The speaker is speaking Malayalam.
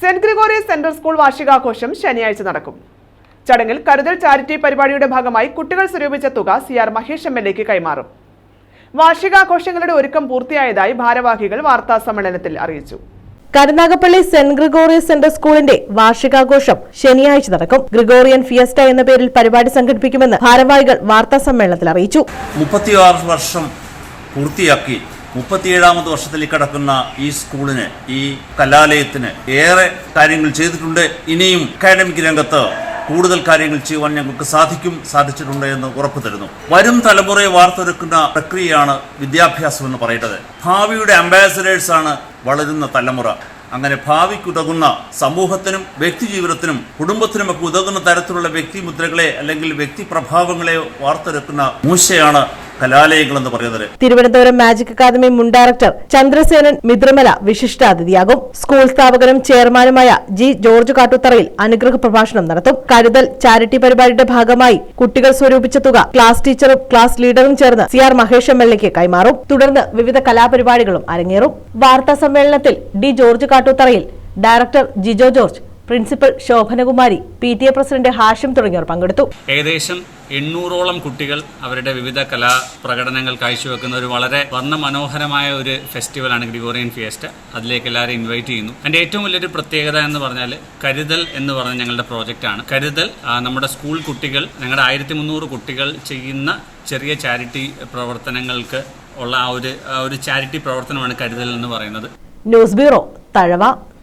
സെന്റ് ഗ്രിഗോറിയസ് സെന്റർ സ്കൂൾ വാർഷികാഘോഷം ശനിയാഴ്ച നടക്കും. ചടങ്ങിൽ കരുതൽ ചാരിറ്റി പരിപാടിയുടെ ഭാഗമായി കുട്ടികൾ സ്വരൂപിച്ച തുക C R Mahesh M L എക്ക് കൈമാറും. വാർഷികാഘോഷങ്ങളുടെ ഒരുക്കം പൂർത്തിയായതായി ഭാരവാഹികൾ വാർത്താ സമ്മേളനത്തിൽ അറിയിച്ചു. കരുനാഗപ്പള്ളി സെന്റ് ഗ്രിഗോറിയസ് സെന്റർ സ്കൂളിന്റെ വാർഷികാഘോഷം ശനിയാഴ്ച നടക്കും. ഗ്രിഗോറിയൻ ഫിയസ്റ്റ എന്ന പേരിൽ പരിപാടി സംഘടിപ്പിക്കുമെന്ന് ഭാരവാഹികൾ വാർത്താ സമ്മേളനത്തിൽ അറിയിച്ചു. മുപ്പത്തിയാറ് വർഷം പൂർത്തിയാക്കി മുപ്പത്തിയേഴാമത് വർഷത്തിലേക്ക് കടക്കുന്ന ഈ സ്കൂളിന് ഈ കലാലയത്തിന് ഏറെ കാര്യങ്ങൾ ചെയ്തിട്ടുണ്ട്. ഇനിയും അക്കാഡമിക് രംഗത്ത് കൂടുതൽ കാര്യങ്ങൾ ചെയ്യുവാൻ ഞങ്ങൾക്ക് സാധിക്കും സാധിച്ചിട്ടുണ്ട് എന്ന് ഉറപ്പ് തരുന്നു. വരും തലമുറയെ വാർത്തെടുക്കുന്ന പ്രക്രിയയാണ് വിദ്യാഭ്യാസം എന്ന് പറയുന്നത് ഭാവിയുടെ അംബാസഡേഴ്സ് ആണ് വളരുന്ന തലമുറ. അങ്ങനെ ഭാവിക്കുതകുന്ന സമൂഹത്തിനും വ്യക്തി ജീവിതത്തിനും കുടുംബത്തിനുമൊക്കെ ഉതകുന്ന തരത്തിലുള്ള വ്യക്തിമുദ്രകളെ അല്ലെങ്കിൽ വ്യക്തി പ്രഭാവങ്ങളെ വാർത്തെടുക്കുന്ന മൂശയാണ് കലാലയങ്ങൾ എന്ന് പറയുന്നത്. തിരുവനന്തപുരം മാജിക് അക്കാദമി മുൻ ഡയറക്ടർ ചന്ദ്രസേനൻ മിത്രമല വിശിഷ്ടാതിഥിയാകും. സ്കൂൾ സ്ഥാപകനും ചെയർമാനുമായ ജി ജോർജ് കാട്ടുത്തറയിൽ അനുഗ്രഹ പ്രഭാഷണം നടത്തും. കരുതൽ ചാരിറ്റി പരിപാടിയുടെ ഭാഗമായി കുട്ടികൾ സ്വരൂപിച്ച തുക ക്ലാസ് ടീച്ചറും ക്ലാസ് ലീഡറും ചേർന്ന് C R Mahesh M L എക്ക് കൈമാറും. തുടർന്ന് വിവിധ കലാപരിപാടികളും അരങ്ങേറും. വാർത്താ സമ്മേളനത്തിൽ D George Kattutharayil director Jijo George principal Shobhanakumari P T A president Hashim തുടങ്ങിയവർ പങ്കെടുത്തു. ഏകദേശം എണ്ണൂറോളം കുട്ടികൾ അവരുടെ വിവിധ കലാ പ്രകടനങ്ങൾ കാഴ്ചവെക്കുന്ന ഒരു വളരെ വർണമനോഹരമായ ഒരു ഫെസ്റ്റിവലാണ് ഗ്രിഗോറിയൻ ഫിയസ്റ്റ. അതിലേക്ക് എല്ലാവരെയും ഇൻവൈറ്റ് ചെയ്യുന്നു. അതിന്റെ ഏറ്റവും വലിയൊരു പ്രത്യേകത എന്ന് പറഞ്ഞാൽ കരുതൽ എന്ന് പറഞ്ഞ ഞങ്ങളുടെ പ്രോജക്റ്റാണ് കരുതൽ ആ, നമ്മുടെ സ്കൂൾ കുട്ടികൾ ഞങ്ങളുടെ ആയിരത്തി മുന്നൂറ് കുട്ടികൾ ചെയ്യുന്ന ചെറിയ ചാരിറ്റി പ്രവർത്തനങ്ങൾക്ക് ഉള്ള ആ ഒരു ഒരു ചാരിറ്റി പ്രവർത്തനമാണ് കരുതൽ എന്ന് പറയുന്നത്. News bureau Thazhava.